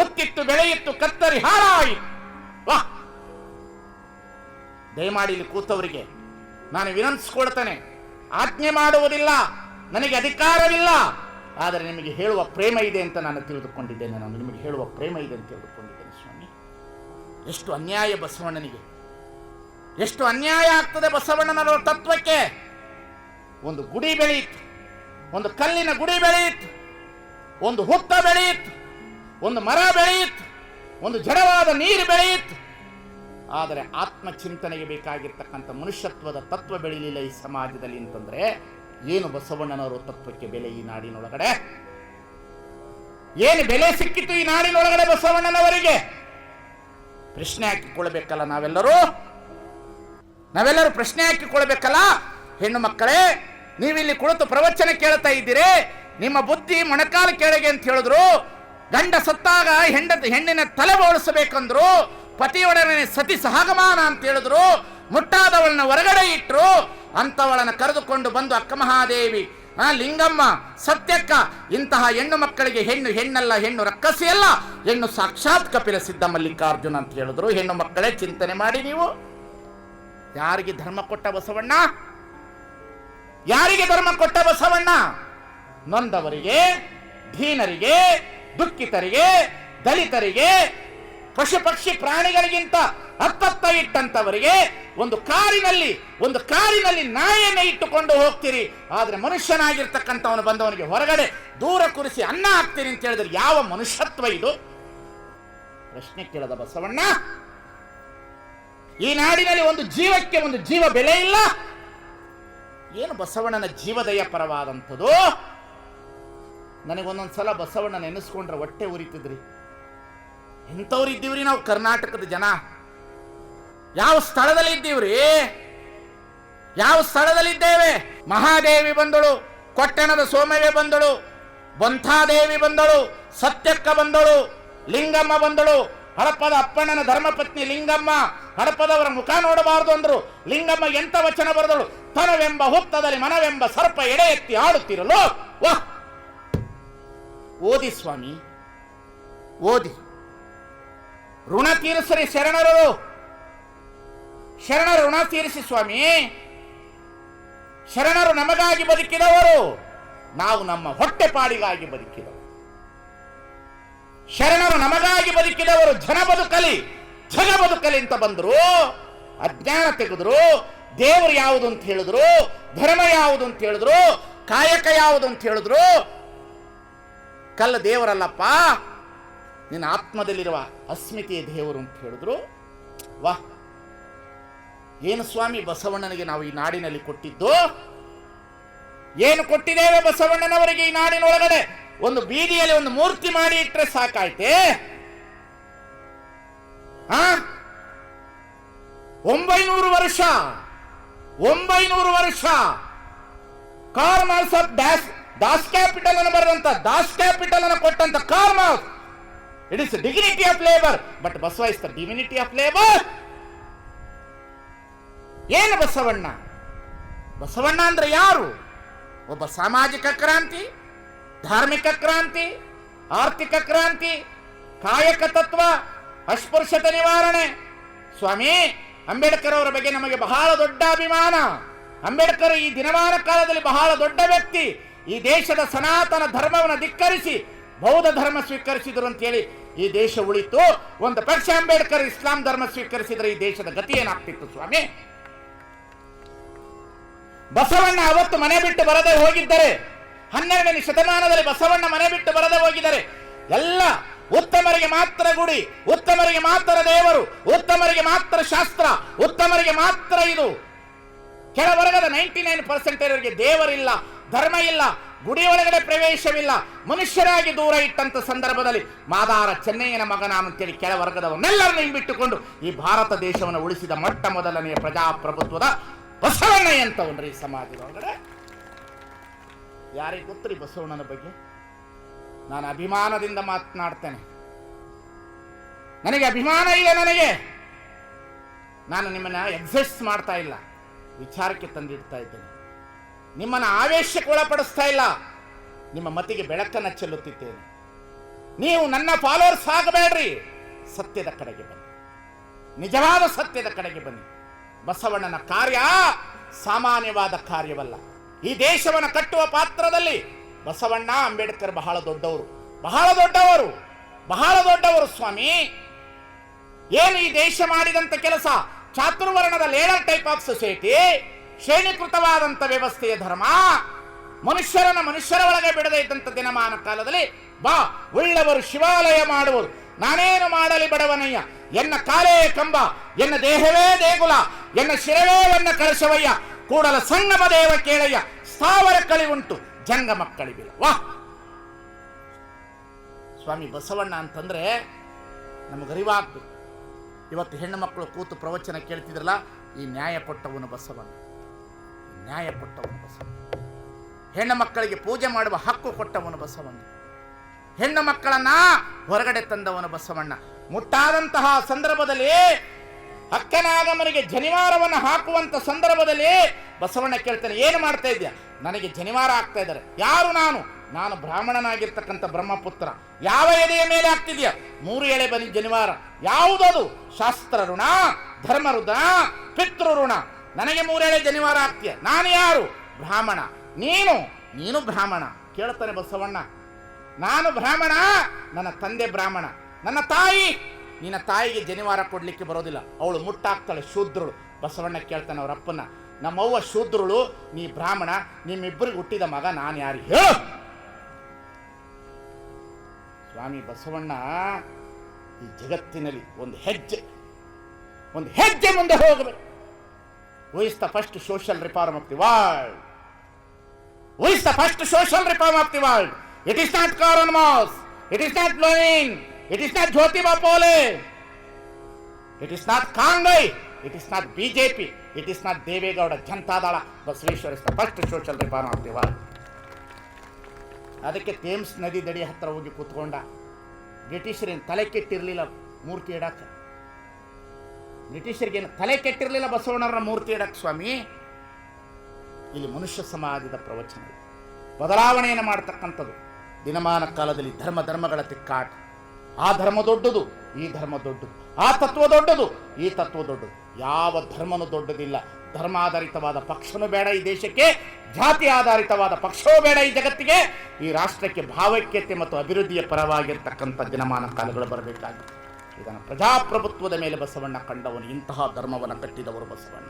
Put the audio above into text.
ಹುತ್ತಿತ್ತು ಬೆಳೆಯಿತ್ತು ಕತ್ತರಿ ಹಾರಾಯಿತು ವಾಹ್ ದಯಮಾಡಿ ಇಲ್ಲಿ ಕೂತವರಿಗೆ ನಾನು ವಿನಂತಿಸ್ಕೊಳ್ತೇನೆ. ಆಜ್ಞೆ ಮಾಡುವುದಿಲ್ಲ, ನನಗೆ ಅಧಿಕಾರವಿಲ್ಲ, ಆದರೆ ನಿಮಗೆ ಹೇಳುವ ಪ್ರೇಮ ಇದೆ ಅಂತ ನಾನು ತಿಳಿದುಕೊಂಡಿದ್ದೇನೆ. ನಾನು ನಿಮಗೆ ಹೇಳುವ ಪ್ರೇಮ ಇದೆ ಅಂತ ತಿಳಿದುಕೊಂಡಿದ್ದೇನೆ, ಸ್ವಾಮಿ. ಎಷ್ಟು ಅನ್ಯಾಯ ಬಸವಣ್ಣನಿಗೆ. ಎಷ್ಟು ಅನ್ಯಾಯ ಆಗ್ತದೆ ಬಸವಣ್ಣನವರ ತತ್ವಕ್ಕೆ. ಒಂದು ಗುಡಿ ಬೆಳೆಯಿತು, ಒಂದು ಕಲ್ಲಿನ ಗುಡಿ ಬೆಳೆಯಿತು, ಒಂದು ಹುತ್ತ ಬೆಳೆಯಿತು ಒಂದು ಮರ ಬೆಳೆಯಿತು, ಒಂದು ಜಡವಾದ ನೀರು ಬೆಳೆಯಿತು. ಆದರೆ ಆತ್ಮಚಿಂತನೆಗೆ ಬೇಕಾಗಿರ್ತಕ್ಕಂಥ ಮನುಷ್ಯತ್ವದ ತತ್ವ ಬೆಳೆಯಲಿಲ್ಲ ಈ ಸಮಾಜದಲ್ಲಿ ಅಂತಂದ್ರೆ ಏನು ಬಸವಣ್ಣನವರು ತತ್ವಕ್ಕೆ ಬೆಲೆ ಈ ನಾಡಿನೊಳಗಡೆ? ಏನು ಬೆಲೆ ಸಿಕ್ಕಿತು ಈ ನಾಡಿನೊಳಗಡೆ ಬಸವಣ್ಣನವರಿಗೆ? ಪ್ರಶ್ನೆ ಹಾಕಿಕೊಳ್ಳಬೇಕಲ್ಲ ನಾವೆಲ್ಲರೂ? ನಾವೆಲ್ಲರೂ ಪ್ರಶ್ನೆ ಹಾಕಿಕೊಳ್ಳಬೇಕಲ್ಲ ಹೆಣ್ಣು ಮಕ್ಕಳೇ, ನೀವಿಲ್ಲಿ ಕುಳಿತು ಪ್ರವಚನ ಕೇಳ್ತಾ ಇದ್ದೀರಿ, ನಿಮ್ಮ ಬುದ್ಧಿ ಮೊಣಕಾಲ ಕೆಳಗೆ ಅಂತ ಹೇಳಿದ್ರು ಗಂಡ ಸತ್ತಾಗ ಹೆಂಡ ಹೆಣ್ಣಿನ ತಲೆ ಬೋಳಿಸಬೇಕಂದ್ರು ಪತಿಯೊಡನೆ ಸತಿ ಸಹಗಮಾನ ಅಂತ ಹೇಳಿದ್ರು. ಮುಟ್ಟಾದವಳನ್ನ ಹೊರಗಡೆ ಇಟ್ಟರು ಅಂತವಳನ್ನ ಕರೆದುಕೊಂಡು ಬಂದು ಅಕ್ಕ ಮಹಾದೇವಿ, ಆ ಲಿಂಗಮ್ಮ, ಸತ್ಯಕ್ಕ, ಇಂತಹ ಹೆಣ್ಣು ಮಕ್ಕಳಿಗೆ ಹೆಣ್ಣು ಹೆಣ್ಣಲ್ಲ, ಹೆಣ್ಣು ರಕ್ಕಸಿ ಅಲ್ಲ, ಹೆಣ್ಣು ಸಾಕ್ಷಾತ್ ಕಪಿಲ ಸಿದ್ಧ ಮಲ್ಲಿಕಾರ್ಜುನ ಅಂತ ಹೇಳಿದ್ರು. ಹೆಣ್ಣು ಮಕ್ಕಳೇ ಚಿಂತನೆ ಮಾಡಿ ನೀವು. ಯಾರಿಗೆ ಧರ್ಮ ಕೊಟ್ಟ ಬಸವಣ್ಣ? ಯಾರಿಗೆ ಧರ್ಮ ಕೊಟ್ಟ ಬಸವಣ್ಣ? ನೊಂದವರಿಗೆ ಧೀನರಿಗೆ ದುಃಖಿತರಿಗೆ, ದಲಿತರಿಗೆ, ಪಶು ಪಕ್ಷಿ ಪ್ರಾಣಿಗಳಿಗಿಂತ ಹತ್ತತ್ತ ಇಟ್ಟಂತವರಿಗೆ ಒಂದು ಕಾರಿನಲ್ಲಿ ಒಂದು ಕಾರಿನಲ್ಲಿ ನಾಯಿಯನ್ನು ಇಟ್ಟುಕೊಂಡು ಹೋಗ್ತೀರಿ. ಆದ್ರೆ ಮನುಷ್ಯನಾಗಿರ್ತಕ್ಕಂಥವನು ಬಂದವನಿಗೆ ಹೊರಗಡೆ ದೂರ ಕುರಿಸಿ ಅನ್ನ ಹಾಕ್ತೀರಿ ಅಂತ ಹೇಳಿದ್ರೆ ಯಾವ ಮನುಷ್ಯತ್ವ ಇದು? ಪ್ರಶ್ನೆ ಕೇಳದ ಬಸವಣ್ಣ, ಈ ನಾಡಿನಲ್ಲಿ ಒಂದು ಜೀವಕ್ಕೆ ಒಂದು ಜೀವ ಬೆಲೆ ಇಲ್ಲ. ಏನು ಬಸವಣ್ಣನ ಜೀವದಯ ಪರವಾದಂಥದ್ದು? ನನಗೊಂದೊಂದು ಸಲ ಬಸವಣ್ಣ ನೆನೆಸ್ಕೊಂಡ್ರೆ ಹೊಟ್ಟೆ ಉರಿತಿದ್ರಿ. ಎಂಥವ್ರು ಇದ್ದೀವ್ರಿ ನಾವು ಕರ್ನಾಟಕದ ಜನ? ಯಾವ ಸ್ಥಳದಲ್ಲಿ ಇದ್ದೀವ್ರಿ? ಯಾವ ಸ್ಥಳದಲ್ಲಿದ್ದೇವೆ? ಮಹಾದೇವಿ ಬಂದಳು, ಕೊಟ್ಟಣದ ಸೋಮವೇ ಬಂದಳು, ಬಂಥಾದೇವಿ ಬಂದಳು, ಸತ್ಯಕ್ಕ ಬಂದಳು, ಲಿಂಗಮ್ಮ ಬಂದಳು. ಹಡಪದ ಅಪ್ಪಣ್ಣನ ಧರ್ಮಪತ್ನಿ ಲಿಂಗಮ್ಮ, ಹಡಪದವರ ಮುಖ ನೋಡಬಾರದು ಅಂದ್ರು. ಲಿಂಗಮ್ಮ ಎಂತ ವಚನ ಬರೆದಳು? ತನವೆಂಬ ಹುತ್ತದಲ್ಲಿ ಮನವೆಂಬ ಸರ್ಪ ಎಡೆ ಎತ್ತಿ ಆಡುತ್ತಿರಲು? ವಾಹ್! ಓದಿ ಸ್ವಾಮಿ. ಓದಿ. ಋಣ ತೀರಿಸರಿ ಶರಣರು. ಶರಣ ಋಣ ತೀರಿಸಿ ಸ್ವಾಮಿ. ಶರಣರು ನಮಗಾಗಿ ಬದುಕಿದವರು. ನಾವು ನಮ್ಮ ಹೊಟ್ಟೆ ಪಾಡಿಗಾಗಿ ಬದುಕಿದವರು. ಶರಣರು ನಮಗಾಗಿ ಬದುಕಿದವರು. ಜನ ಬದುಕಲಿ ಜಗ ಬದುಕಲಿ ಅಂತ ಬಂದರು. ಅಜ್ಞಾನ ತೆಗೆದ್ರು. ದೇವರು ಯಾವುದು ಅಂತ ಹೇಳಿದ್ರು. ಧರ್ಮ ಯಾವುದು ಅಂತ ಹೇಳಿದ್ರು. ಕಾಯಕ ಯಾವುದು ಅಂತ ಹೇಳಿದ್ರು. ಕಲ್ಲ ದೇವರಲ್ಲಪ್ಪ. ನಿನ್ನ ಆತ್ಮದಲ್ಲಿರುವ ಅಸ್ಮಿತೆಯ ದೇವರು ಅಂತ ಹೇಳಿದ್ರು. ವಾಹ್ ಏನು ಸ್ವಾಮಿ ಬಸವಣ್ಣನಿಗೆ ನಾವು ಈ ನಾಡಿನಲ್ಲಿ ಕೊಟ್ಟಿದ್ದು? ಏನು ಕೊಟ್ಟಿದ್ದೇವೆ ಬಸವಣ್ಣನವರಿಗೆ ಈ ನಾಡಿನೊಳಗಡೆ? ಒಂದು ಬೀದಿಯಲ್ಲಿ ಒಂದು ಮೂರ್ತಿ ಮಾಡಿ ಇಟ್ಟರೆ ಸಾಕಾಯ್ತೆ? ಆ? ಒಂಬೈನೂರು ವರ್ಷ. ಒಂಬೈನೂರು ವರ್ಷ. Karl Marx of Das Das Kapital ಅನ್ನು ಬರೆದಂತ, ದಾಸ್ ಕ್ಯಾಪಿಟಲ್ ಅನ್ನು ಕೊಟ್ಟಂತ ಕಾರ್ಮ it is dignity of labour but Basava is the divinity of labour ಏನು ಬಸವಣ್ಣ? ಬಸವಣ್ಣ ಅಂದ್ರೆ ಯಾರು? ಒಬ್ಬ ಸಾಮಾಜಿಕ ಕ್ರಾಂತಿ, ಧಾರ್ಮಿಕ ಕ್ರಾಂತಿ, ಆರ್ಥಿಕ ಕ್ರಾಂತಿ, ಕಾಯಕ ತತ್ವ, ಅಸ್ಪೃಶ್ಯತೆ ನಿವಾರಣೆ. ಸ್ವಾಮಿ, ಅಂಬೇಡ್ಕರ್ ಅವರ ಬಗ್ಗೆ ನಮಗೆ ಬಹಳ ದೊಡ್ಡ ಅಭಿಮಾನ. ಅಂಬೇಡ್ಕರ್ ಈ ದಿನಮಾನ ಕಾಲದಲ್ಲಿ ಬಹಳ ದೊಡ್ಡ ವ್ಯಕ್ತಿ. ಈ ದೇಶದ ಸನಾತನ ಧರ್ಮವನ್ನು ಧಿಕ್ಕರಿಸಿ ಬೌದ್ಧ ಧರ್ಮ ಸ್ವೀಕರಿಸಿದರು ಅಂತೇಳಿ ಈ ದೇಶ ಉಳಿತು. ಒಂದು ಪಕ್ಷ ಅಂಬೇಡ್ಕರ್ ಇಸ್ಲಾಂ ಧರ್ಮ ಸ್ವೀಕರಿಸಿದರೆ ಈ ದೇಶದ ಗತಿ ಏನಾಗ್ತಿತ್ತು ಸ್ವಾಮಿ? ಬಸವಣ್ಣ ಅವತ್ತು ಮನೆ ಬಿಟ್ಟು ಬರದೆ ಹೋಗಿದ್ದರೆ, ಹನ್ನೆರಡನೇ ಶತಮಾನದಲ್ಲಿ ಬಸವಣ್ಣ ಮನೆ ಬಿಟ್ಟು ಬರದೆ ಹೋಗಿದ್ದಾರೆ, ಎಲ್ಲ ಉತ್ತಮರಿಗೆ ಮಾತ್ರ ಗುಡಿ, ಉತ್ತಮರಿಗೆ ಮಾತ್ರ ದೇವರು, ಉತ್ತಮರಿಗೆ ಮಾತ್ರ ಶಾಸ್ತ್ರ, ಉತ್ತಮರಿಗೆ ಮಾತ್ರ ಇದು. ಕೆಳವರ್ಗದ ನೈಂಟಿ ನೈನ್ ಪರ್ಸೆಂಟ್ ದೇವರಿಲ್ಲ. ಧರ್ಮ ಇಲ್ಲ, ಗುಡಿ ಒಳಗಡೆ ಪ್ರವೇಶವಿಲ್ಲ, ಮನುಷ್ಯರಾಗಿ ದೂರ ಇಟ್ಟಂತ ಸಂದರ್ಭದಲ್ಲಿ ಮಾದಾರ ಚೆನ್ನಯ್ಯನ ಮಗನ ಅಂತೇಳಿ ಕೆಳವರ್ಗದವನ್ನೆಲ್ಲರನ್ನು ಹಿಂಬಿಟ್ಟುಕೊಂಡು ಈ ಭಾರತ ದೇಶವನ್ನು ಉಳಿಸಿದ ಮೊಟ್ಟ ಮೊದಲನೆಯ ಪ್ರಜಾಪ್ರಭುತ್ವದ ಬಸವಣ್ಣ ಎಂತವನ್ರಿ ಈ ಸಮಾಜದೊಳಗಡೆ ಯಾರಿಗೆ ಗೊತ್ತರಿ ಬಸವಣ್ಣನ ಬಗ್ಗೆ? ನಾನು ಅಭಿಮಾನದಿಂದ ಮಾತನಾಡ್ತೇನೆ. ನನಗೆ ಅಭಿಮಾನ ಇಲ್ಲ ನನಗೆ. ನಾನು ನಿಮ್ಮನ್ನ ಎಕ್ಸಸ್ಟ್ ಮಾಡ್ತಾ ಇಲ್ಲ. ವಿಚಾರಕ್ಕೆ ತಂದಿಡ್ತಾ ಇದ್ದೇನೆ. ನಿಮ್ಮನ್ನು ಆವೇಶಕ್ಕೆ ಒಳಪಡಿಸ್ತಾ ಇಲ್ಲ. ನಿಮ್ಮ ಮತಿಗೆ ಬೆಳಕನ್ನು ಚೆಲ್ಲುತ್ತಿದ್ದೇನೆ. ನೀವು ನನ್ನ ಫಾಲೋವರ್ಸ್ ಆಗಬೇಡ್ರಿ. ಸತ್ಯದ ಕಡೆಗೆ ಬನ್ನಿ. ನಿಜವಾದ ಸತ್ಯದ ಕಡೆಗೆ ಬನ್ನಿ. ಬಸವಣ್ಣನ ಕಾರ್ಯ ಸಾಮಾನ್ಯವಾದ ಕಾರ್ಯವಲ್ಲ. ಈ ದೇಶವನ್ನು ಕಟ್ಟುವ ಪಾತ್ರದಲ್ಲಿ ಬಸವಣ್ಣ ಅಂಬೇಡ್ಕರ್ ಬಹಳ ದೊಡ್ಡವರು. ಬಹಳ ದೊಡ್ಡವರು. ಬಹಳ ದೊಡ್ಡವರು ಸ್ವಾಮಿ. ಏನು ಈ ದೇಶ ಮಾಡಿದಂಥ ಕೆಲಸ? ಚಾತುರ್ವರ್ಣದ ಲೇಡರ್ ಟೈಪ್ ಆಫ್ ಸೊಸೈಟಿ ಶ್ರೇಣೀಕೃತವಾದಂತ ವ್ಯವಸ್ಥೆಯ ಧರ್ಮ. ಮನುಷ್ಯರನ್ನ ಮನುಷ್ಯರ ಒಳಗೆ ಬಿಡದೇ ಇದ್ದಂಥ ದಿನಮಾನ ಕಾಲದಲ್ಲಿ, ಬಾ ಉಳ್ಳವರು ಶಿವಾಲಯ ಮಾಡುವರು. ನಾನೇನು ಮಾಡಲಿ ಬಡವನಯ್ಯ? ಎನ್ನ ಕಾಲೇ ಕಂಬ, ಎನ್ನ ದೇಹವೇ ದೇಗುಲ, ಎನ್ನ ಶಿರವೇ ಎನ್ನ ಕಳಶವಯ್ಯ. ಕೂಡಲ ಸಂಗಮ ದೇವ ಕೇಳಯ್ಯ, ಸ್ಥಾವರ ಕಳಿ ಉಂಟು, ಜಂಗ ಮಕ್ಕಳಿವಿಲ್ಲ ವಾ ಸ್ವಾಮಿ ಬಸವಣ್ಣ ಅಂತಂದ್ರೆ ನಮಗೆ ಅರಿವಾಗ್ಬೇಕು. ಇವತ್ತು ಹೆಣ್ಣು ಮಕ್ಕಳು ಕೂತು ಪ್ರವಚನ ಕೇಳ್ತಿದ್ರಲ್ಲ, ಈ ನ್ಯಾಯ ಕೊಟ್ಟವನು ಬಸವಣ್ಣ. ನ್ಯಾಯ ಕೊಟ್ಟವನು ಬಸವಣ್ಣ ಹೆಣ್ಣು ಮಕ್ಕಳಿಗೆ ಪೂಜೆ ಮಾಡುವ ಹಕ್ಕು ಕೊಟ್ಟವನು ಬಸವಣ್ಣ. ಹೆಣ್ಣು ಮಕ್ಕಳನ್ನ ಹೊರಗಡೆ ತಂದವನು ಬಸವಣ್ಣ. ಮುಟ್ಟಾದಂತಹ ಸಂದರ್ಭದಲ್ಲಿ ಅಕ್ಕನಾಗಮನಿಗೆ ಜನಿವಾರವನ್ನು ಹಾಕುವಂತ ಸಂದರ್ಭದಲ್ಲಿ ಬಸವಣ್ಣ ಕೇಳ್ತಾನೆ, ಏನು ಮಾಡ್ತಾ ಇದೆಯಾ ನನಗೆ ಜನಿವಾರ ಆಗ್ತಾ ಇದ್ದಾರೆ. ಯಾರು ನಾನು? ನಾನು ಬ್ರಾಹ್ಮಣನಾಗಿರ್ತಕ್ಕಂಥ ಬ್ರಹ್ಮಪುತ್ರ. ಯಾವ ಎಲೆಯ ಮೇಲೆ ಆಗ್ತಿದ್ಯಾ ಮೂರು ಎಳೆ ಬನಿ ಜನಿವಾರ. ಯಾವುದದು? ಶಾಸ್ತ್ರ ಋಣ ಧರ್ಮ ಋಣ ಪಿತೃ ಋಣ ನನಗೆ ಮೂರೇಳೆ ಜನಿವಾರ ಆಗ್ತೀಯ ನಾನು ಯಾರು? ಬ್ರಾಹ್ಮಣ. ನೀನು? ನೀನು ಬ್ರಾಹ್ಮಣ. ಕೇಳ್ತಾನೆ ಬಸವಣ್ಣ. ನಾನು ಬ್ರಾಹ್ಮಣ, ನನ್ನ ತಂದೆ ಬ್ರಾಹ್ಮಣ. ನನ್ನ ತಾಯಿ, ನಿನ್ನ ತಾಯಿಗೆ ಜನಿವಾರ ಕೊಡಲಿಕ್ಕೆ ಬರೋದಿಲ್ಲ. ಅವಳು ಮುಟ್ಟಾಗ್ತಾಳೆ, ಶೂದ್ರಳು. ಬಸವಣ್ಣ ಕೇಳ್ತಾನೆ ಅವರಪ್ಪನ ನಮ್ಮವ್ವ ಶೂದ್ರಳು, ನೀ ಬ್ರಾಹ್ಮಣ, ನಿಮ್ಮಿಬ್ಬರಿಗೆ ಹುಟ್ಟಿದ ಮಗ ನಾನು ಯಾರು? ಹೇಳು. ಸ್ವಾಮಿ ಬಸವಣ್ಣ, ಈ ಜಗತ್ತಿನಲ್ಲಿ ಒಂದು ಹೆಜ್ಜೆ ಒಂದು ಹೆಜ್ಜೆ ಮುಂದೆ ಹೋಗಬೇಕು. Who is the first social reform of the world? Who is the first social reform of the world? It is not Karl Marx. It is not Lenin. It is not Jyotiba Phule. It is not Kangai. It is not BJP. It is not Devegowda Jantadala. Basveshwar is the first social reform of the world. ಅದಕ್ಕೆ Thames ನದಿ ದಡಿ ಹತ್ರ ಹೋಗಿ ಕೂತ್ಕೊಂಡ ಬ್ರಿಟಿಷರೇನು ತಲೆ ಕೆಟ್ಟಿರಲಿಲ್ಲ ಮೂರ್ತಿ ಇಡಕ್ಕೆ ಬ್ರಿಟಿಷರಿಗೇನು ತಲೆ ಕೆಟ್ಟಿರಲಿಲ್ಲ ಬಸವಣ್ಣರ ಮೂರ್ತಿ ಇಡಕ್ಕೆ ಸ್ವಾಮಿ? ಇಲ್ಲಿ ಮನುಷ್ಯ ಸಮಾಜದ ಪ್ರವಚನ ಇದೆ. ಬದಲಾವಣೆಯನ್ನು ಮಾಡ್ತಕ್ಕಂಥದ್ದು. ದಿನಮಾನ ಕಾಲದಲ್ಲಿ ಧರ್ಮ ಧರ್ಮಗಳ ತಿಕ್ಕಾಟ. ಆ ಧರ್ಮ ದೊಡ್ಡದು, ಈ ಧರ್ಮ ದೊಡ್ಡದು. ಆ ತತ್ವ ದೊಡ್ಡದು, ಈ ತತ್ವ ದೊಡ್ಡದು. ಯಾವ ಧರ್ಮನೂ ದೊಡ್ಡದಿಲ್ಲ. ಧರ್ಮಾಧಾರಿತವಾದ ಪಕ್ಷನೂ ಬೇಡ ಈ ದೇಶಕ್ಕೆ. ಜಾತಿ ಆಧಾರಿತವಾದ ಪಕ್ಷವೂ ಬೇಡ ಈ ಜಗತ್ತಿಗೆ. ಈ ರಾಷ್ಟ್ರಕ್ಕೆ ಭಾವೈಕ್ಯತೆ ಮತ್ತು ಅಭಿವೃದ್ಧಿಯ ಪರವಾಗಿರ್ತಕ್ಕಂಥ ದಿನಮಾನ ಕಾಲಗಳು ಬರಬೇಕಾಗಿದೆ. ಇದನ್ನು ಪ್ರಜಾಪ್ರಭುತ್ವದ ಮೇಲೆ ಬಸವಣ್ಣ ಕಂಡವನು ಇಂತಹ ಧರ್ಮವನ್ನು ಕಟ್ಟಿದವರು ಬಸವಣ್ಣ.